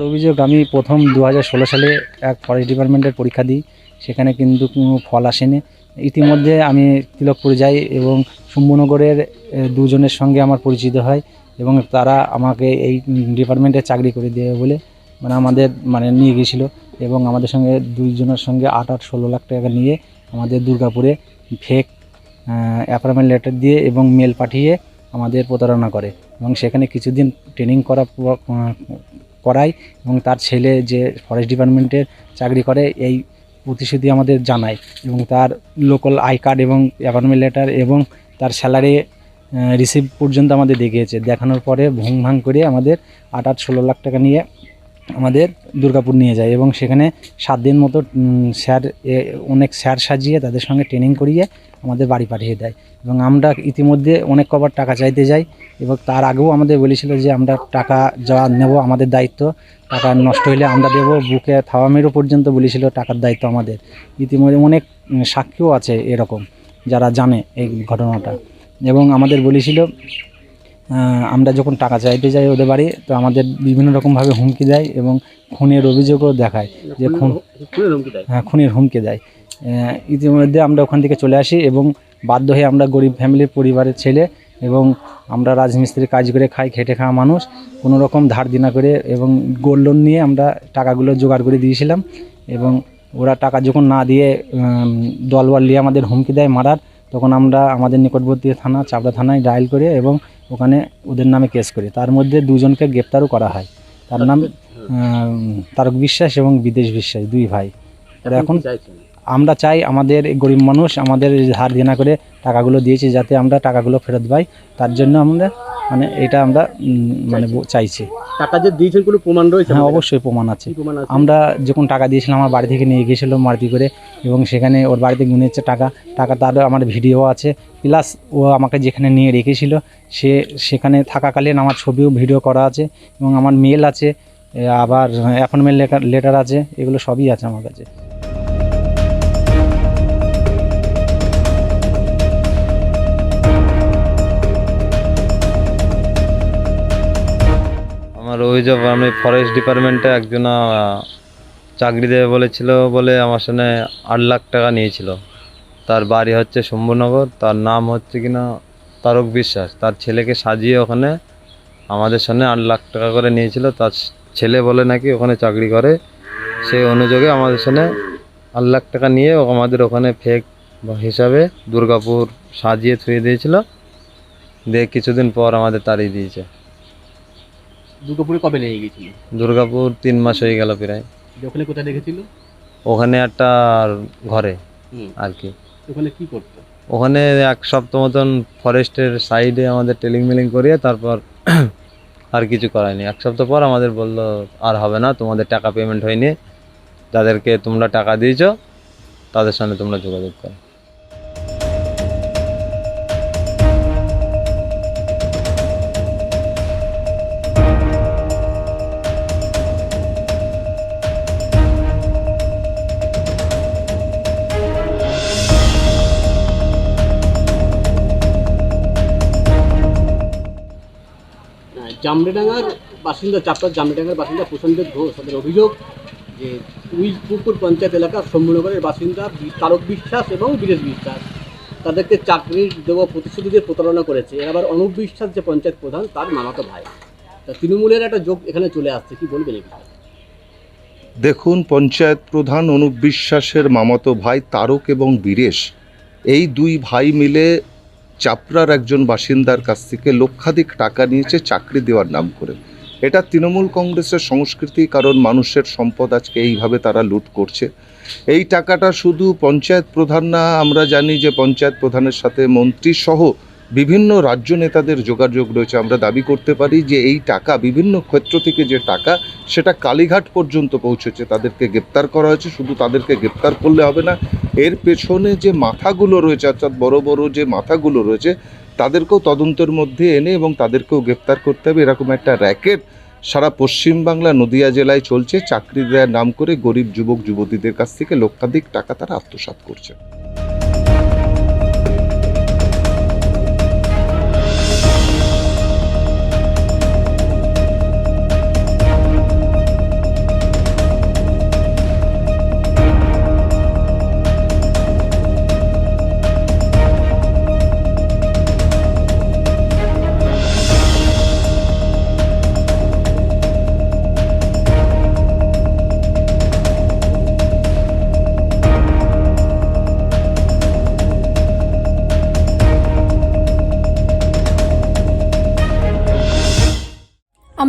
আমার অভিযোগ আমি প্রথম দু সালে এক ফরেস্ট ডিপার্টমেন্টের পরীক্ষা দিই। সেখানে কিন্তু কোনো ফল আসেনি। ইতিমধ্যে আমি তিলকপুর যাই এবং শম্ভুনগরের দুজনের সঙ্গে আমার পরিচিত হয় এবং তারা আমাকে এই ডিপার্টমেন্টে চাকরি করে দেবে বলে মানে আমাদের মানে নিয়ে গিয়েছিল এবং আমাদের সঙ্গে দুইজনের সঙ্গে আট আট ষোলো লাখ টাকা নিয়ে আমাদের দুর্গাপুরে ফেক অ্যাপার্টমেন্ট লেটার দিয়ে এবং মেল পাঠিয়ে আমাদের প্রতারণা করে এবং সেখানে কিছুদিন ট্রেনিং করা করাই এবং তার ছেলে যে ফরেস্ট ডিপার্টমেন্টের চাকরি করে, এই প্রতিশ্রুতি আমাদের জানায় এবং তার লোকাল আই কার্ড এবং অ্যাপয়েন্টমেন্ট লেটার এবং তার স্যালারি রিসিভ পর্যন্ত আমাদের দেখিয়েছে। দেখানোর পরে ভুং ভাং করে আমাদের আট আট ষোলো লাখ টাকা নিয়ে আমাদের দুর্গাপুর নিয়ে যায় এবং সেখানে সাত দিন মতো স্যার অনেক স্যার সাজিয়ে তাদের সঙ্গে ট্রেনিং করিয়ে আমাদের বাড়ি পাঠিয়ে দেয়। এবং আমরা ইতিমধ্যে অনেক কবার টাকা চাইতে যাই এবং তার আগেও আমাদের বলেছিল যে আমরা টাকা যা নেব আমাদের দায়িত্ব, টাকা নষ্ট হলে আমরা দেবো, বুকে থাওয়া মেরো পর্যন্ত বলেছিল টাকার দায়িত্ব আমাদের। ইতিমধ্যে অনেক সাক্ষীও আছে এরকম, যারা জানে এই ঘটনাটা। এবং আমাদের বলেছিল আমরা যখন টাকা চাইতে যাই ওদের বাড়ি তো আমাদের বিভিন্ন রকমভাবে হুমকি দেয় এবং খুনের অভিযোগও দেখায় যে খুন হ্যাঁ খুনের হুমকি দেয়। ইতিমধ্যে আমরা ওখান থেকে চলে আসি এবং বাধ্য হয়ে আমরা গরিব ফ্যামিলির পরিবারের ছেলে এবং আমরা রাজমিস্ত্রির কাজ করে খাই খেটে খাওয়া মানুষ কোনো রকম ধার দিনা করে এবং গোল্ড লোন নিয়ে আমরা টাকাগুলো জোগাড় করে দিয়েছিলাম এবং ওরা টাকা যখন না দিয়ে দলবল নিয়ে আমাদের হুমকি দেয় মারার তখন আমরা আমাদের নিকটবর্তী থানা চাপড়া থানায় ডায়াল করে এবং ওখানে ওদের নামে কেস করি। তার মধ্যে দুজনকে গ্রেপ্তারও করা হয়। তার নাম তারক বিশ্বাস এবং বিদেশ বিশ্বাস দুই ভাই। ওরা এখন আমরা চাই আমাদের গরিব মানুষ আমাদের হার ধার দেনা করে টাকাগুলো দিয়েছে যাতে আমরা টাকাগুলো ফেরত পাই। তার জন্য আমরা মানে এটা আমরা মানে চাইছি। টাকা যে দিয়েছেন কোনো প্রমাণ রয়েছে হ্যাঁ অবশ্যই প্রমাণ আছে। আমরা যখন টাকা দিয়েছিলাম আমার বাড়ি থেকে নিয়ে গিয়েছিল মারুতি করে এবং সেখানে ওর বাড়িতে গুনেছে টাকা। টাকা তার আমার ভিডিও আছে। প্লাস ও আমাকে যেখানে নিয়ে রেখেছিল সে সেখানে থাকাকালীন আমার ছবিও ভিডিও করা আছে এবং আমার মেল আছে আবার অ্যাপয়েন্টমেন্ট লেটার আছে এগুলো সবই আছে আমার কাছে। আমার অভিযোগ, আমি ফরেস্ট ডিপার্টমেন্টে একজন চাকরি দেবে বলেছিল বলে আমার সঙ্গে আট লাখ টাকা নিয়েছিল। তার বাড়ি হচ্ছে শম্ভুনগর, তার নাম হচ্ছে কিনা তারক বিশ্বাস। তার ছেলেকে সাজিয়ে ওখানে আমাদের সামনে আট লাখ টাকা করে নিয়েছিল। তার ছেলে বলে নাকি ওখানে চাকরি করে। সেই অনুযোগে আমাদের সামনে আট লাখ টাকা নিয়ে আমাদের ওখানে ফেক হিসাবে দুর্গাপুর সাজিয়ে থুয়ে দিয়েছিল। দিয়ে কিছুদিন পর আমাদের তাড়িয়ে দিয়েছে। দুর্গাপুরে কবে নিয়ে গেছিল দুর্গাপুর তিন মাস হয়ে গেল প্রায়। ওখানে কোথায় রেখেছিল ওখানে একটা ঘরে আর কি। ওখানে কি করতো? ওখানে এক সপ্তাহ মতন ফরেস্টের সাইডে আমাদের টেলিং মেলিং করিয়ে তারপর আর কিছু করায়নি এক সপ্তাহ পর আমাদের বলল আর হবে না তোমাদের টাকা পেমেন্ট হয়নি। যাদেরকে তোমরা টাকা দিয়েছ তাদের সঙ্গে তোমরা যোগাযোগ করো। জামরেডাঙ্গার বাসিন্দা চাপড়ার জামরেডাঙ্গার বাসিন্দা প্রসেনজিৎ ঘোষ তাদের অভিযোগ যে উইপুকুর পঞ্চায়েত এলাকার শম্ভুনগরের বাসিন্দা তারক বিশ্বাস এবং বীরেশ বিশ্বাস। তাদেরকে চাকরির দেওয়া প্রতিশ্রুতি দিয়ে প্রতারণা করেছে। এর আবার অনুপ বিশ্বাস, যে পঞ্চায়েত প্রধান, তার মামাতো ভাই। তা তৃণমূলের একটা যোগ এখানে চলে আসছে। কি বলবেন এই? দেখুন, পঞ্চায়েত প্রধান অনুপ বিশ্বাসের মামাতো ভাই তারক এবং বীরেশ, এই দুই ভাই মিলে চাপড়ার একজন বাসিন্দার কাছ থেকে লক্ষাধিক টাকা নিয়েছে চাকরি দেওয়ার নাম করে। এটা তৃণমূল কংগ্রেসের সংস্কৃতি, কারণ মানুষের সম্পদ আজকে এইভাবে তারা লুট করছে। এই টাকাটা শুধু পঞ্চায়েত প্রধান না, আমরা জানি যে পঞ্চায়েত প্রধানের সাথে মন্ত্রী সহ বিভিন্ন রাজ্য নেতাদের যোগাযোগ রয়েছে। আমরা দাবি করতে পারি যে এই টাকা, বিভিন্ন ক্ষেত্র থেকে যে টাকা, সেটা কালীঘাট পর্যন্ত পৌঁছেছে। তাদেরকে গ্রেপ্তার করা হয়েছে। শুধু তাদেরকে গ্রেপ্তার করলে হবে না, এর পেছনে যে মাথাগুলো রয়েছে, অর্থাৎ বড় বড় যে মাথাগুলো রয়েছে, তাদেরকেও তদন্তের মধ্যে এনে এবং তাদেরকেও গ্রেপ্তার করতে হবে। এরকম একটা র্যাকেট সারা পশ্চিমবাংলা, নদিয়া জেলায় চলছে। চাকরি দেওয়ার নাম করে গরিব যুবক, যুবতীদের কাছ থেকে লক্ষাধিক টাকা তারা আত্মসাৎ করছে।